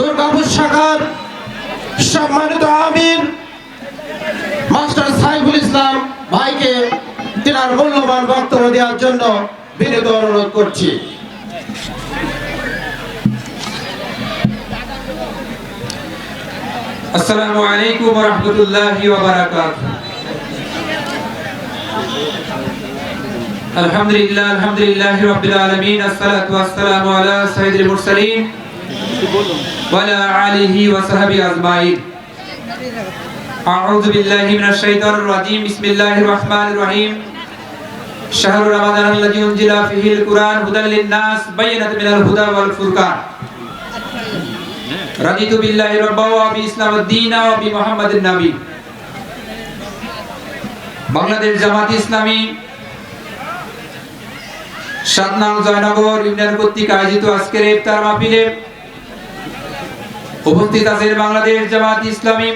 দুর্গাপুর শাখার সম্মানিত আমির, মাস্টার সাইফুল ইসলাম ভাইকে মূল্যবান বক্তব্য দেওয়ার জন্য বিনীত অনুরোধ করছি। আসসালামু আলাইকুম রাহমাতুল্লাহি আলহামদুলিল্লাহ, আলহামদুলিল্লাহি রাব্বিল আলামিন আলা মুরসালিন। বাংলাদেশ জামাত ইসলামী সাতনাম জয়নগর ইউনিয়ন কর্তৃক আয়োজিত আজকের ইফতার মাহফিলে উপস্থিত আছেন বাংলাদেশ জামাত ইসলামী।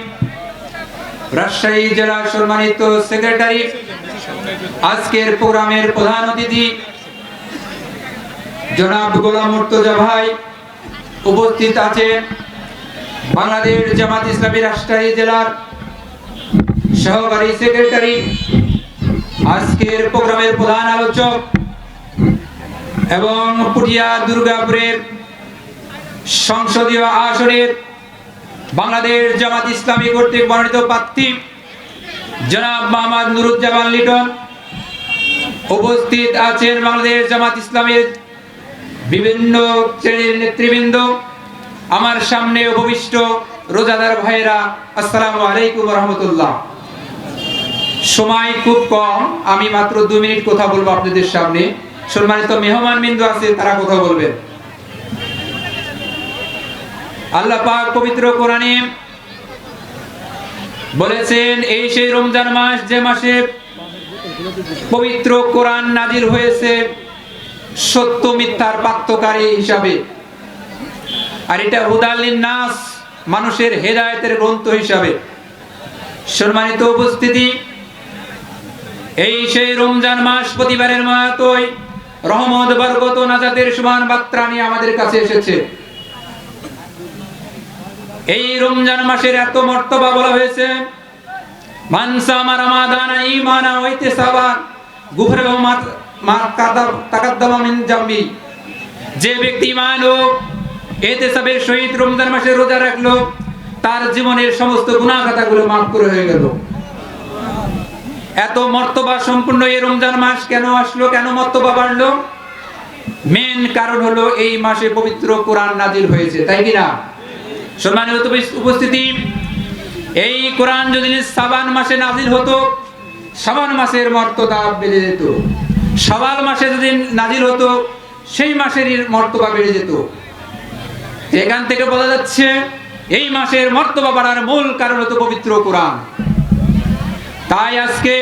রাজশাহী জেলা সম্মানিত সেক্রেটারি, আজকের প্রোগ্রামের প্রধান অতিথি, জনাব গোলাম মুর্তজা ভাই উপস্থিত আছেন। বাংলাদেশ জামাত ইসলামী রাজশাহী জেলার সহকারী সেক্রেটারি, আজকের প্রোগ্রামের প্রধান আলোচক এবং পুটিয়া দুর্গাপুরের সংসদীয় আসনের বাংলাদেশ জামাত ইসলামী কর্তৃক মনোনীত প্রার্থী জনাব মোহাম্মদ নুরুজ্জামান লিটন উপস্থিত আছেন বাংলাদেশ জামাত ইসলামের বিভিন্ন শ্রেণির নেতৃবৃন্দ, আমার সামনে উপবিষ্ট রোজাদার ভাইরা আসসালামু আলাইকুম রহমতুল্লাহ সময় খুব কম, আমি মাত্র দু মিনিট কথা বলব আপনাদের সামনে। সম্মানিত মেহমান বিন্দু আছে, তারা কথা বলবেন। আল্লাহ পাক পবিত্র কোরআনে বলেছেন, এই সেই রমজান মাস যে মাসে পবিত্র কোরআন নাজির হয়েছে সত্য মিথ্যার পাত্রকারী হিসাবে। আর এটা হুদালিন নাস মানুষের হেদায়তের গ্রন্থ হিসাবে। সম্মানিত উপস্থিতি, এই সেই রমজান মাস প্রতিবারের মতোই রহমত, বরকত নাজাতের সমান বার্তা নিয়ে আমাদের কাছে এসেছে। এই রমজান মাসের এত মর্তবা বলা হয়েছে। মানসা আমার মারামাদানা ঈমানা ওয়া ইহতিসাবান গুফরাহু মা কাদা তাকাদ্দামা মিন জামবি। যে ব্যক্তি ঈমান ও ইহতিসাবের শহীদ রমজান মাসে রোজা রাখল, তার জীবনের সমস্ত গুনাহ খাতাগুলো মাফ করে হয়ে গেল। এত মর্তবা সম্পূর্ণ এই রমজান মাস কেন আসলো, কেন মর্তবা বাড়লো? মেন কারণ হলো এই মাসে পবিত্র কোরআন নাজিল হয়েছে, তাই কি না? সম্মানিত উপস্থিতি, এই কোরআন যদি সাবান মাসে নাজিল হতো, সাবান মাসের মর্তবা বেড়ে যেত। সওয়াল মাসে যদি নাজিল হতো, সেই মাসেরই মর্তবা বেড়ে যেত। এখান থেকে বোঝা যাচ্ছে, এই মাসের মর্তবা বাড়ার মূল কারণ হতো পবিত্র কোরআন। তাই আজকে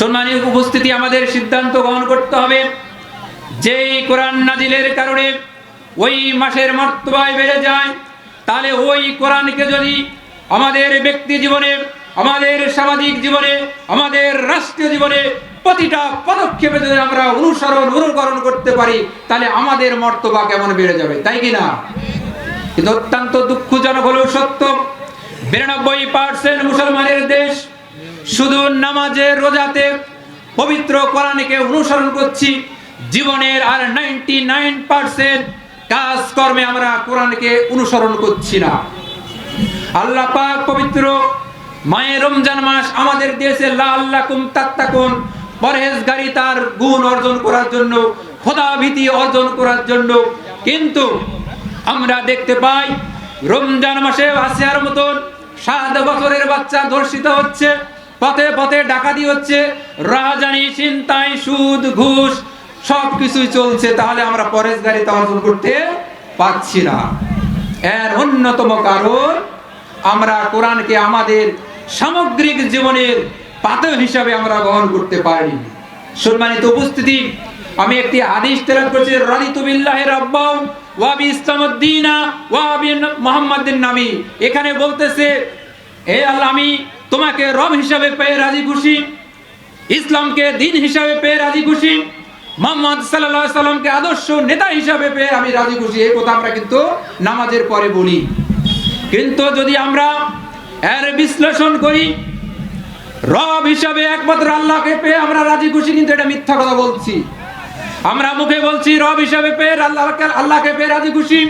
সম্মানিত উপস্থিতি আমাদের সিদ্ধান্ত গ্রহণ করতে হবে যে এই কোরআন নাজিলের কারণে ওই মাসের মর্তবায় বেড়ে যায় তাহলে ওই কোরআনকে যদি আমাদের ব্যক্তি জীবনে, আমাদের সামাজিক জীবনে, আমাদের রাষ্ট্রীয় জীবনে প্রতিটা পদক্ষেপে যদি আমরা অনুসরণ, অনুকরণ করতে পারি, তাহলে আমাদের মর্তবা কেমন বেড়ে যাবে? তাই কি না? কিন্তু অত্যন্ত দুঃখজনক হলেও সত্য, বিরানব্বই পার্সেন্ট মুসলমানের দেশ শুধু নামাজে রোজাতে পবিত্র কোরআনকে অনুসরণ করছি, জীবনের আর নাইনটি নাইন পার্সেন্ট কাজকর্মে আমরা কোরআনকে অনুসরণ করছি না। আল্লাহ পাক পবিত্র মায়ের রমজান মাস আমাদের দেশে লাল্লাকুম তাত্তাকুন, পরহেজগারি তার গুণ অর্জন করার জন্য, খোদা ভীতি অর্জন করার জন্য। কিন্তু আমরা দেখতে পাই, রমজান মাসে আসিয়ার মতন সাত বছরের বাচ্চা ধর্ষিত হচ্ছে, পথে পথে ডাকাতি হচ্ছে, রাজানি চিন্তায় সুদ, ঘুষ সব কিছুই চলছে, তাহলে আমরা পরেশগারিতা অর্জন করতে পারছি না। এর অন্যতম কারণ, আমরা কোরআনকে আমাদের সামগ্রিক জীবনের পাথর হিসাবে আমরা গ্রহণ করতে পারি সম্মানিত উপস্থিতি, আমি একটি আদেশ তেলাত করছি, রাদিতু বিল্লাহি রাব্বাও ওয়া বি ইসলামুদ্দিনা ওয়া বি মুহাম্মাদিন নবী। এখানে বলতেছে, হে আল্লাহ, আমি তোমাকে রব হিসাবে পেয়ে রাজি খুশি, ইসলামকে দিন হিসাবে পেয়ে রাজি খুশি মোহাম্মদ সাল্লাল্লাহু সাল্লামকে আদর্শ নেতা হিসাবে পেয়ে আমি রাজি খুশি। এই কথা আমরা কিন্তু নামাজের পরে বলি। কিন্তু যদি আমরা এর বিশ্লেষণ করি, রব হিসাবে একমাত্র আল্লাহকে পেয়ে আমরা রাজি খুশি, কিন্তু এটা মিথ্যা কথা বলছি। আমরা মুখে বলছি, রব হিসাবে পেয়ে আল্লাহকে আল্লাহকে পেয়ে রাজি খুশি।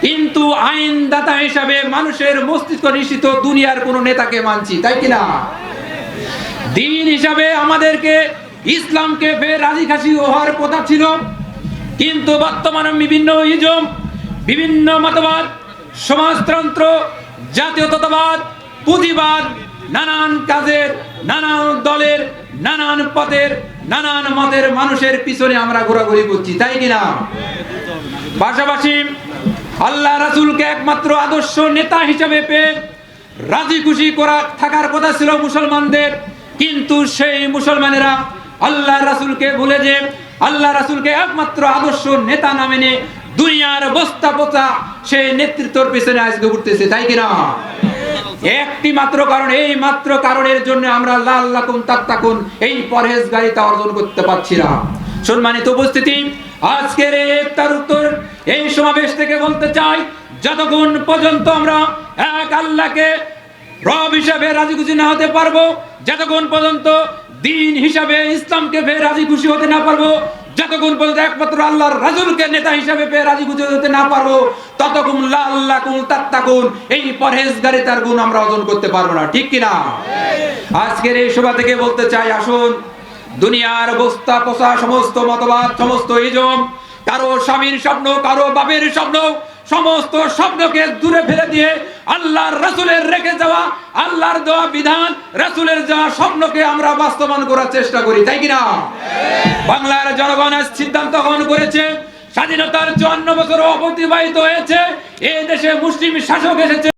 কিন্তু আইনদাতা হিসাবে মানুষের মস্তিষ্ক নিশ্চিত দুনিয়ার কোন নেতাকে মানছি, তাই কিনা দিন হিসাবে আমাদেরকে ইসলামকে ফের রাজি খাসি হওয়ার কথা ছিল। কিন্তু বর্তমানে বিভিন্ন ইজম বিভিন্ন মতবাদ, সমাজতন্ত্র, জাতীয়তাবাদ পুঁজিবাদ নানান কাজের, নানান দলের, নানান পথের, নানান মতের মানুষের পিছনে আমরা ঘোরাঘুরি করছি, তাই কিনা পাশাপাশি আল্লাহ রাসূলকে একমাত্র আদর্শ নেতা হিসেবে পেয়ে রাজি খুশি করা থাকার কথা ছিল মুসলমানদের, কিন্তু সেই মুসলমানেরা আল্লাহ রাসূলকে ভুলে যে আল্লাহ রাসূলকে একমাত্র আদর্শ নেতা না মেনে দুনিয়ার বস্তা পচা সেই নেতৃত্বর পেছনে আজকে উঠতেছে, তাই কিনা? একটি মাত্র কারণ, এই মাত্র কারণের জন্য আমরা লাল লাকুম তাত্তাকুন, এই পরহেজগারিতা অর্জন করতে পারছি না। সম্মানিত উপস্থিতি, আজকের তার উত্তর, এই সমাবেশ থেকে বলতে চাই, যতক্ষণ পর্যন্ত আমরা এক আল্লাহকে রব হিসাবে রাজি খুশি না হতে পারব, যতক্ষণ পর্যন্ত দিন হিসাবে ইসলামকে পেয়ে রাজি খুশি হতে না পারব। যতক্ষণ পর্যন্ত একমাত্র আল্লাহর রাজুলকে নেতা হিসাবে পেয়ে রাজি খুশি হতে না পারব ততক্ষণ লা আল্লাহ কুল তাত্তাকুন, এই পরহেজগারিতার গুণ আমরা অর্জন করতে পারব না। ঠিক কিনা? আজকের এই সভা থেকে বলতে চাই, আসুন, দুনিয়ার বস্তা পোষা সমস্ত মতবাদ, সমস্ত ইজম, কারও স্বামীর স্বপ্ন, কারও বাপের স্বপ্ন, সমস্ত স্বপ্নকে দূরে ফেলে দিয়ে আল্লাহর রাসূলের রেখে যাওয়া, আল্লাহর দেওয়া বিধান, রাসূলের দেওয়া স্বপ্নকে আমরা বাস্তবায়ন করার চেষ্টা করি, তাই কিনা? বাংলার জনগণ সিদ্ধান্ত গ্রহণ করেছে, স্বাধীনতার চুয়ান্ন বছর অতিবাহিত হয়েছে, এই দেশে মুসলিম শাসক এসেছে।